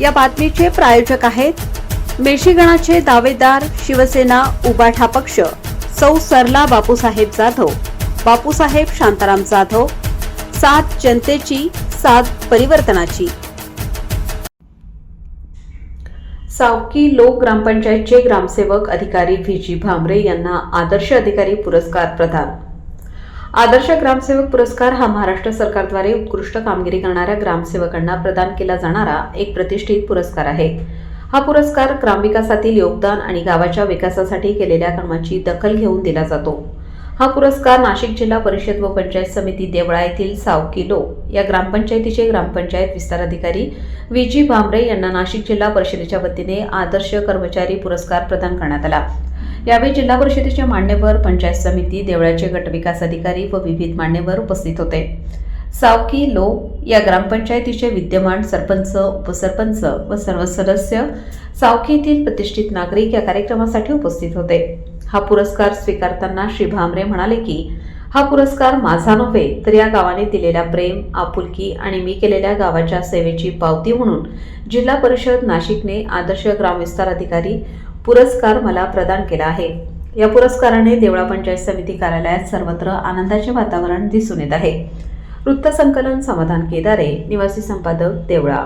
या बातमीचे प्रायोजक आहेत मेशीगणाचे दावेदार शिवसेना उबाठा पक्ष सौ सरला बापूसाहेब जाधव बापूसाहेब शांताराम जाधव सात जनतेची सात परिवर्तनाची. सावकी लोक ग्रामपंचायतचे ग्रामसेवक अधिकारी व्ही. जी. भामरे यांना आदर्श अधिकारी पुरस्कार प्रदान. आदर्श ग्रामसेवक पुरस्कार हा महाराष्ट्र सरकारद्वारे उत्कृष्ट कामगिरी करणाऱ्या ग्रामसेवकांना प्रदान केला जाणारा एक प्रतिष्ठित पुरस्कार आहे. हा पुरस्कार ग्रामविकासातील योगदान आणि गावाच्या विकासासाठी केलेल्या कामाची दखल घेऊन दिला जातो. हा पुरस्कार नाशिक जिल्हा परिषद व पंचायत समिती देवळा येथील सावकिलो या ग्रामपंचायतीचे ग्रामपंचायत विस्तार अधिकारी व्ही जी भामरे यांना नाशिक जिल्हा परिषदेच्या वतीने आदर्श कर्मचारी पुरस्कार प्रदान करण्यात आला. यावेळी जिल्हा परिषदेचे मान्यवर पंचायत समिती देवळाचे गटविकास अधिकारी व विविध मान्यवर उपस्थित होते. सावकी लो या ग्रामपंचायतीचे विद्यमान सरपंच उपसरपंच व सर्व सदस्य सावकी प्रतिष्ठित नागरिक या कार्यक्रमासाठी उपस्थित होते. हा पुरस्कार स्वीकारताना श्री भामरे म्हणाले की हा पुरस्कार माझा नव्हे तर या गावाने दिलेला प्रेम आपुलकी आणि मी केलेल्या गावाच्या सेवेची पावती म्हणून जिल्हा परिषद नाशिकने आदर्श ग्रामविस्तार अधिकारी पुरस्कार मला प्रदान केला आहे. या पुरस्काराने देवळा पंचायत समिती कार्यालयात सर्वत्र आनंदाचे वातावरण दिसून येत आहे. वृत्तसंकलन समाधान केदारे निवासी संपादक देवळा.